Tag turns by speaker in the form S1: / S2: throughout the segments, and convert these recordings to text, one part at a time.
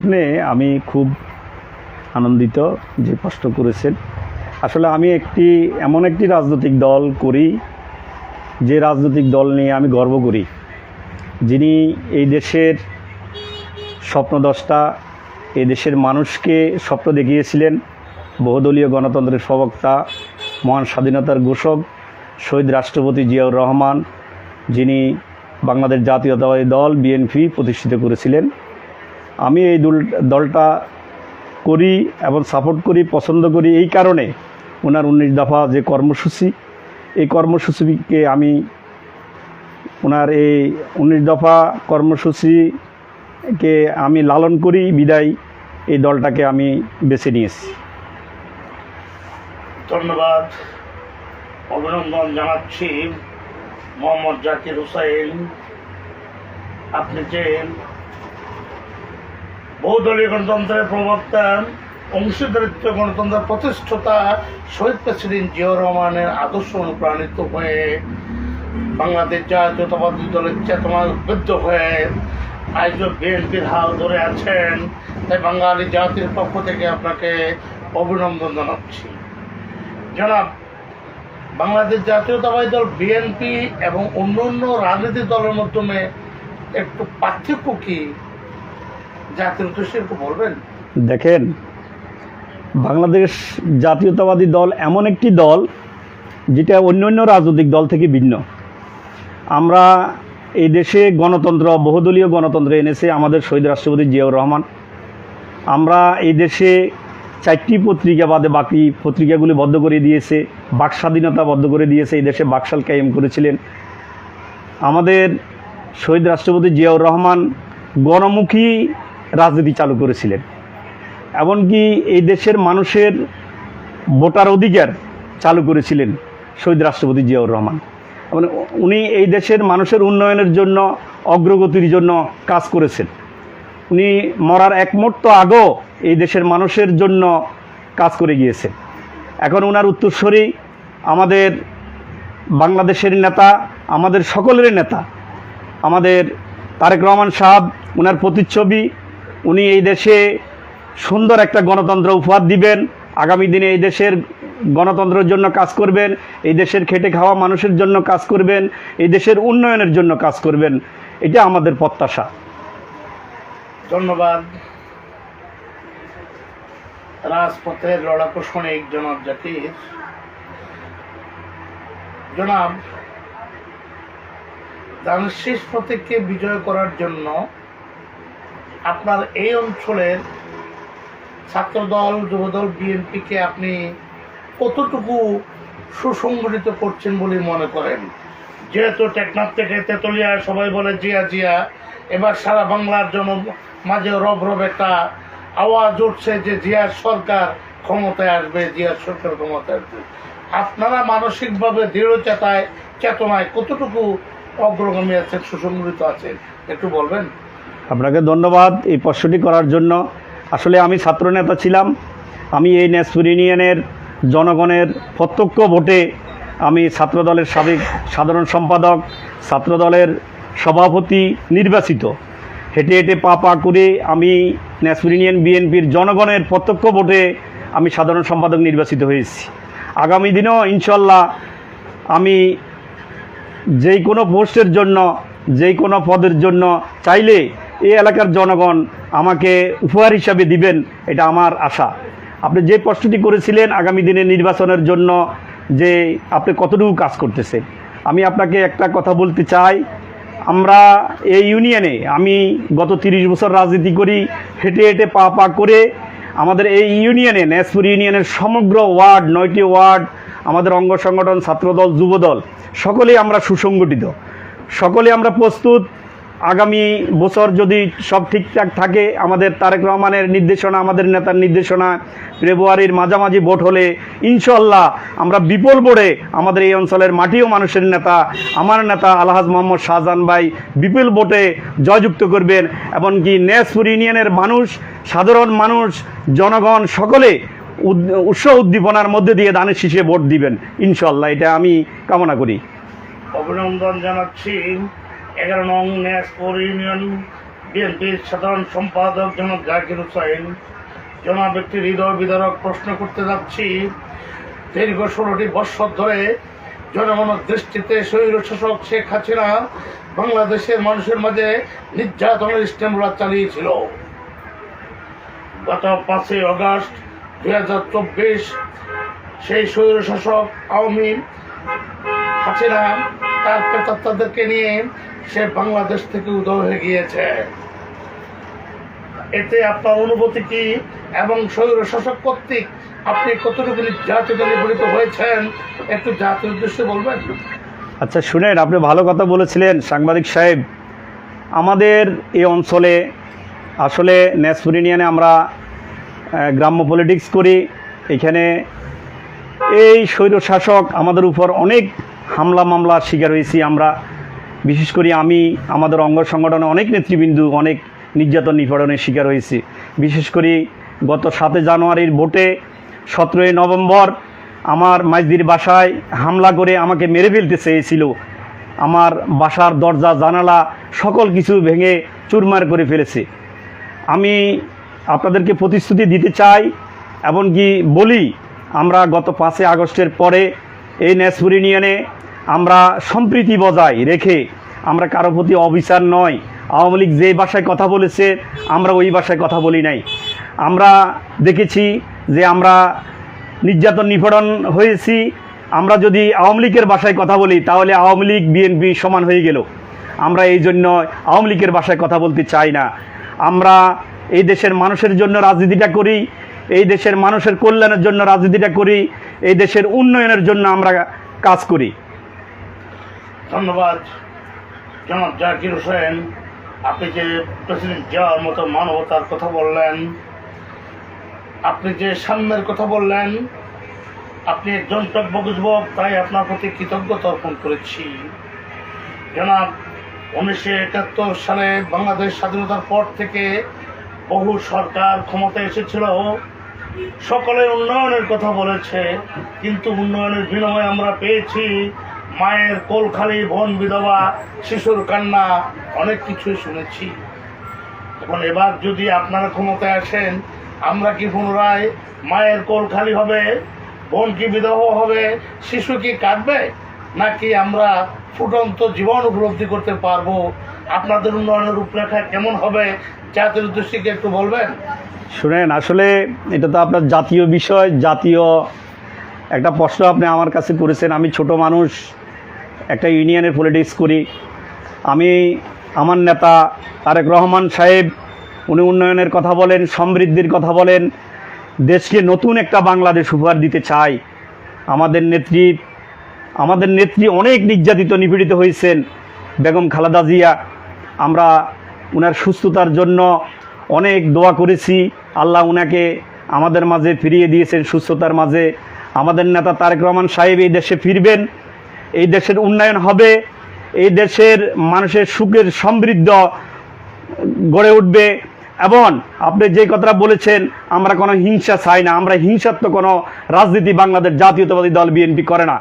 S1: নিয়ে আমি খুব আনন্দিত যে কষ্ট করেছেন। আসলে আমি একটি, এমন একটি রাজনৈতিক দল করি, যে রাজনৈতিক দল নিয়ে আমি গর্ব করি। যিনি এই দেশের স্বপ্নদষ্টা এই দেশের মানুষকে স্বপ্ন দেখিয়েছিলেন, বহুদলীয় গণতন্ত্রের প্রবক্তা, মহান স্বাধীনতার ঘোষক, শহীদ রাষ্ট্রপতি জিয়াউর রহমান, যিনি বাংলাদেশ জাতীয়তাবাদী দল, বিএনপি প্রতিষ্ঠিত করেছিলেন। আমি এই দল দলটা করি এবং সাপোর্ট করি, পছন্দ করি এই কারণে ওনার উনিশ দফা যে কর্মসূচি, এই কর্মসূচিকে আমি ওনার এই উনিশ দফা কর্মসূচিকে আমি লালন করি, বিদায় এই দলটাকে আমি বেছে নিয়েছি।
S2: ধন্যবাদ। অভিনন্দন জানাচ্ছি মোহাম্মদ জাকির হুসাইন আপনি যে বহুদলীয় গণতন্ত্রের প্রবক্তা অংশীদারিত্ব, গণতন্ত্রের প্রতিষ্ঠাতা শহীদ প্রেসিডেন্ট জিয়াউর রহমানের আদর্শ অনুপ্রাণিত হয়ে বাংলাদেশ জাতীয়তাবাদী দলের চেতনা উদ্বুদ্ধ হয়ে আজও বিএনপির হাল ধরে আছেন, তাই বাঙালি জাতির পক্ষ থেকে আপনাকে অভিনন্দন জানাচ্ছি। জনাব, বাংলাদেশ জাতীয়তাবাদী দল, বিএনপি এবং অন্য অন্য রাজনৈতিক দলের মাধ্যমে একটু পার্থক্য কি?
S1: দেখেন, বাংলাদেশ জাতীয়তাবাদী দল এমন একটি দল যেটা অন্য অন্য রাজনৈতিক দল থেকে ভিন্ন। আমরা এই দেশে গণতন্ত্র, বহুদলীয় গণতন্ত্র এনেছে আমাদের শহীদ রাষ্ট্রপতি জিয়াউর রহমান। আমরা এই দেশে চারটি পত্রিকা বাদে বাকি পত্রিকাগুলি বদ্ধ করে দিয়েছে, বাক স্বাধীনতা বদ্ধ করে দিয়েছে, এই দেশে বাকশাল কায়েম করেছিলেন। আমাদের শহীদ রাষ্ট্রপতি জিয়াউর রহমান গণমুখী রাজনীতি চালু করেছিলেন। এমনকি এই দেশের মানুষের ভোটার অধিকার চালু করেছিলেন শহীদ রাষ্ট্রপতি জিয়াউর রহমান। মানে উনি এই দেশের মানুষের উন্নয়নের জন্য, অগ্রগতির জন্য কাজ করেছেন। উনি মরার এক মুহূর্ত আগেও এই দেশের মানুষের জন্য কাজ করে গিয়েছেন। এখন ওনার উত্তরস্বরী আমাদের বাংলাদেশের নেতা, আমাদের সকলের নেতা, আমাদের তারেক রহমান সাহেব ওনার প্রতিচ্ছবি উনি এই দেশে সুন্দর একটা গণতন্ত্র উপহার দিবেন। আগামী দিনে এই দেশের গণতন্ত্রের জন্য কাজ করবেন, এই দেশের খেটে খাওয়া মানুষের জন্য কাজ করবেন, এই দেশের উন্নয়নের জন্য কাজ করবেন। এটা আমাদের প্রত্যাশা।
S2: ধন্যবাদ। রাজপথের লড়াকু সৈনিক জনাব জাকির। জনাব ধানের শেষ প্রতীককে বিজয় করার জন্য আপনার এই অঞ্চলের ছাত্রদল, যুবদল, বিএনপিকে আপনি কতটুকু সুসংগঠিত করছেন বলে মনে করেন? যেহেতু টেকনাফ থেকে তেতুলিয়া সবাই বলে জিয়া জিয়া, এবার সারা বাংলার জন্য মাঝে রব রব একটা আওয়াজ উঠছে যে জিয়ার সরকার ক্ষমতায় আসবে, জিয়ার সরকার ক্ষমতায় আসবে। আপনারা মানসিকভাবে দৃঢ় চেতায় চেতনায় কতটুকু অগ্রগামী আছেন, সুসংগঠিত আছেন, একটু বলবেন?
S1: আপনাকে ধন্যবাদ এই প্রশ্নটি করার জন্য। আসলে আমি ছাত্রনেতা ছিলাম। আমি এই নেসপুর ইউনিয়নের জনগণের প্রত্যক্ষ ভোটে আমি ছাত্রদলের সাবেক সাধারণ সম্পাদক, ছাত্রদলের সভাপতি নির্বাচিত। হেঁটে হেঁটে পা পা করে আমি নেসপুর ইউনিয়ন বিএনপির জনগণের প্রত্যক্ষ ভোটে আমি সাধারণ সম্পাদক নির্বাচিত হয়েছি। আগামী দিনেও ইনশাল্লাহ আমি যেই কোনো পোস্টের জন্য, যেই কোনো পদের জন্য চাইলে এই এলাকার জনগণ আমাকে উপহার হিসাবে দিবেন, এটা আমার আশা। আপনি যে প্রশ্নটি করেছিলেন আগামী দিনে নির্বাচনের জন্য যে আপনি কতটুকু কাজ করতেছেন, আমি আপনাকে একটা কথা বলতে চাই। আমরা এই ইউনিয়নে আমি গত তিরিশ বছর রাজনীতি করি, হেঁটে হেঁটে পা পা করে আমাদের এই ইউনিয়নে নেসপুর ইউনিয়নের সমগ্র ওয়ার্ড, নয়টি ওয়ার্ড, আমাদের অঙ্গ সংগঠন, ছাত্রদল, যুবদল, সকলেই আমরা সুসংগঠিত। সকলে আমরা প্রস্তুত আগামী বছর যদি সব ঠিকঠাক থাকে, আমাদের তারেক রহমানের নির্দেশনা, আমাদের নেতার নির্দেশনা, ফেব্রুয়ারির মাঝামাঝি ভোট হলে ইনশাল্লাহ আমরা বিপুল বোর্ডে আমাদের এই অঞ্চলের মাটিও মানুষের নেতা, আমার নেতা আলহাজ মোহাম্মদ শাহজাহান ভাই বিপুল ভোটে জয়যুক্ত করবেন। এমনকি নেসপুর ইউনিয়নের মানুষ, সাধারণ মানুষ, জনগণ সকলে উৎসাহ উদ্দীপনার মধ্যে দিয়ে দানের শীষে ভোট দিবেন ইনশাল্লাহ এটা আমি কামনা করি।
S2: অভিনন্দন জানাচ্ছি। এগারো নং ন্যাসপুর ইউনিয়ন বিএনপির সাধারণ সম্পাদক জনাব জাকির হুসাইন জনাব একটি হৃদয় বিদারক প্রশ্ন করতে যাচ্ছি। দীর্ঘ ষোলোটি বৎসর ধরে জনগণের দৃষ্টিতে স্বৈর শাসক শেখ হাসিনা বাংলাদেশের মানুষের মাঝে নির্যাতনের স্টেমরা চালিয়েছিল। গত পাঁচই আগস্ট দুই হাজার চব্বিশ সেই স্বৈর শাসক আওয়ামী হাসিনা তার প্রেতাত্মাদেরকে নিয়ে সে বাংলাদেশ থেকে উদয় হয়ে গিয়েছে। এতে আপনার অনুভূতি কি? এবং স্বৈর শাসক কর্তৃক আপনি কতটুকু নির্যাতিত নিপীড়িত হয়েছেন? একটু জাতির উদ্দেশ্যে বলবেন?
S1: আচ্ছা শুনেন, আপনি ভালো কথা বলেছিলেন, সাংবাদিক সাহেব। আমাদের এই অঞ্চলে আসলে ন্যাসপুর ইউনিয়নে আমরা গ্রাম্য পলিটিক্স করি। এখানে এই স্বৈর শাসক আমাদের উপর অনেক হামলা মামলার শিকার হয়েছি আমরা। বিশেষ করে আমি আমাদের অঙ্গ সংগঠনে অনেক নেতৃবৃন্দু, অনেক নির্যাতন নিপীড়নের শিকার হয়েছি। বিশেষ করে গত সাতই জানুয়ারির ভোটে সতেরোই নভেম্বর আমার মাইজদির বাসায় হামলা করে আমাকে মেরে ফেলতে চেয়েছিল। আমার বাসার দরজা, জানালা সকল কিছু ভেঙে চুরমার করে ফেলেছে। আমি আপনাদেরকে প্রতিশ্রুতি দিতে চাই, এমনকি বলি, আমরা গত পাঁচই আগস্টের পরে এই ন্যাসপুর ইউনিয়নে আমরা সম্প্রীতি বজায় রেখে আমরা কারও প্রতি অবিচার নয়। আওয়ামী লীগ যে ভাষায় কথা বলেছে, আমরা ওই ভাষায় কথা বলি নাই। আমরা দেখেছি যে আমরা নির্যাতন নিপীড়ন হয়েছি। আমরা যদি আওয়ামী লীগের ভাষায় কথা বলি, তাহলে আওয়ামী লীগ, বিএনপি সমান হয়ে গেল। আমরা এই জন্য আওয়ামী লীগের ভাষায় কথা বলতে চাই না। আমরা এই দেশের মানুষের জন্য রাজনীতিটা করি, এই দেশের মানুষের কল্যাণের জন্য রাজনীতিটা করি, এই দেশের উন্নয়নের জন্য আমরা কাজ করি।
S2: ধন্যবাদ। জনাব জাকির হোসেন, আপনি যে প্রেসিডেন্ট যাওয়ার মতো মানবতার কথা বললেন, আপনি যে সাম্যের কথা বললেন, আপনি একজন টকবক যুবক তাই আপনার প্রতি কৃতজ্ঞতা অর্পণ করেছি। জনাব, উনিশশো একাত্তর সালে বাংলাদেশ স্বাধীনতার পর থেকে বহু সরকার ক্ষমতায় এসেছিল। সকলে উন্নয়নের কথা বলেছে, কিন্তু উন্নয়নের বিনিময়ে আমরা পেয়েছি মায়ের কোলখালি বোন বিধবা, শিশুর কান্না, অনেক কিছুই শুনেছি। এখন এবার যদি আপনারা ক্ষমতায় আসেন, আমরা কি পুনরায় মায়ের কোল খালি হবে, বোন কি বিধবা হবে, শিশু কি কাঁদবে? নাকি আমরা ফুটন্ত জীবন উপলব্ধি করতে পারব? আপনাদের উন্নয়নের রূপরেখা কেমন হবে? জাতির উদ্দেশ্যে কি একটু বলবেন?
S1: শুনেন, আসলে এটা তো আপনার জাতীয় বিষয়, জাতীয় একটা প্রশ্ন আপনি আমার কাছে করেছেন। আমি ছোট মানুষ একটা ইউনিয়নের পলিটিক্স করি। আমি আমার নেতা তারেক রহমান সাহেব, উনি উন্নয়নের কথা বলেন, সমৃদ্ধির কথা বলেন, দেশকে নতুন একটা বাংলাদেশ উপহার দিতে চাই। আমাদের নেত্রী আমাদের নেত্রী অনেক নির্যাতিত, নিপীড়িত হয়েছেন। বেগম খালেদা জিয়া, আমরা ওনার সুস্থতার জন্য অনেক দোয়া করেছি। আল্লাহ উনাকে আমাদের মাঝে ফিরিয়ে দিয়েছেন সুস্থতার মাঝে। আমাদের নেতা তারেক রহমান সাহেব এই দেশে ফিরবেন। এই দেশের উন্নয়ন হবে, এই দেশের মানুষের সুখের সমৃদ্ধ গড়ে উঠবে। এবং আপনি যে কথাটা বলেছেন, আমরা কোনো হিংসা চাই না, আমরা হিংসাত্মক কোনো রাজনীতি বাংলাদেশ জাতীয়তাবাদী দল বিএনপি করে না।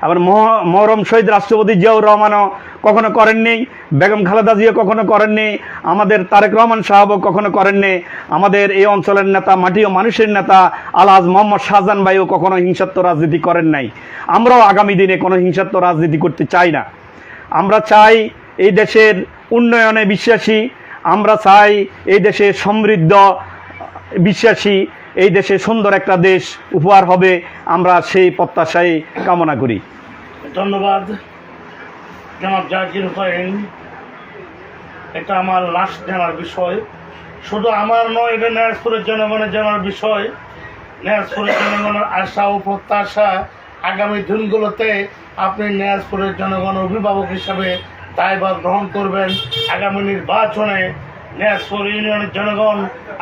S1: আবার মহ- মহরম শহীদ রাষ্ট্রপতি জিয়াউর রহমানও কখনো করেননি বেগম খালেদা জিয়া কখনো করেননি আমাদের তারেক রহমান সাহেবও কখনো করেননি আমাদের এই অঞ্চলের নেতা, মাটি ও মানুষের নেতা, আলহাজ মোহাম্মদ শাহজাহান ভাইও কখনো হিংসাত্মক রাজনীতি করেন নাই। আমরাও আগামী দিনে কোনো হিংসাত্মক রাজনীতি করতে চাই না। আমরা চাই এই দেশের উন্নয়নে বিশ্বাসী। আমরা চাই এই দেশে সমৃদ্ধ, বিশ্বাসী। এই দেশে সুন্দর একটা দেশ উপহার হবে। আমরা সেই প্রত্যাশায় কামনা করি।
S2: ধন্যবাদ। জনাব জাকির হোসেন, এটা আমার লাস্ট জানার বিষয়। শুধু আমার নয়, এটা ন্যাসপুরের জনগণের জানার বিষয়। ন্যাসপুরের জনগণের আশা ও প্রত্যাশা আগামী দিনগুলোতে আপনি ন্যাসপুরের জনগণ অভিভাবক হিসাবে দায়ভার গ্রহণ করবেন। আগামী নির্বাচনে ন্যাসপুর ইউনিয়নের জনগণ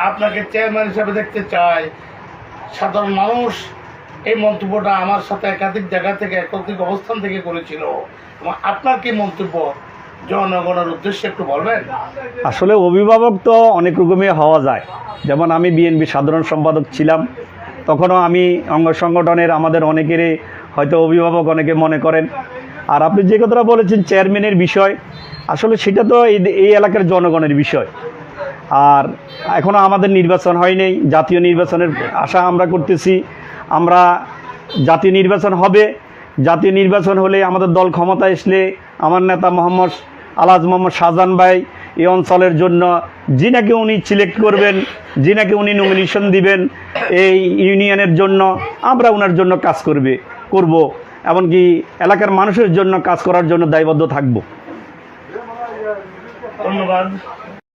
S2: আপনাকে চেয়ারম্যান হিসাবে দেখতে চায়। সাধারণ মানুষ এই মন্তব্যটা আমার সাথে একাধিক জায়গা থেকে, একাধিক অবস্থান থেকে করেছিল। এবং আপনার কি মন্তব্য? জনগণের উদ্দেশ্যে একটু বলবেন।
S1: আসলে অভিভাবক তো অনেক রকমই হওয়া যায়। যেমন আমি বিএনপি সাধারণ সম্পাদক ছিলাম, তখনও আমি অঙ্গ সংগঠনের আমাদের অনেকেরই হয়তো অভিভাবক অনেকে মনে করেন। আর আপনি যে কথাটা বলেছেন, চেয়ারম্যানের বিষয়, আসলে সেটা তো এই এই এলাকার জনগণের বিষয়। আর এখনও আমাদের নির্বাচন হয়নি, জাতীয় নির্বাচনের আশা আমরা করতেছি। আমরা জাতীয় নির্বাচন হবে। জাতীয় নির্বাচন হলে আমাদের দল ক্ষমতা আসলে আমার নেতা মোহাম্মদ আলাজ মোহাম্মদ শাহজাহান ভাই এই অঞ্চলের জন্য যিনাকে উনি সিলেক্ট করবেন, যিনাকে উনি নমিনেশন দিবেন, এই ইউনিয়নের জন্য আমরা ওনার জন্য কাজ করবে, করব। এমনকি এলাকার মানুষের জন্য কাজ করার জন্য দায়বদ্ধ থাকব।
S2: ধন্যবাদ।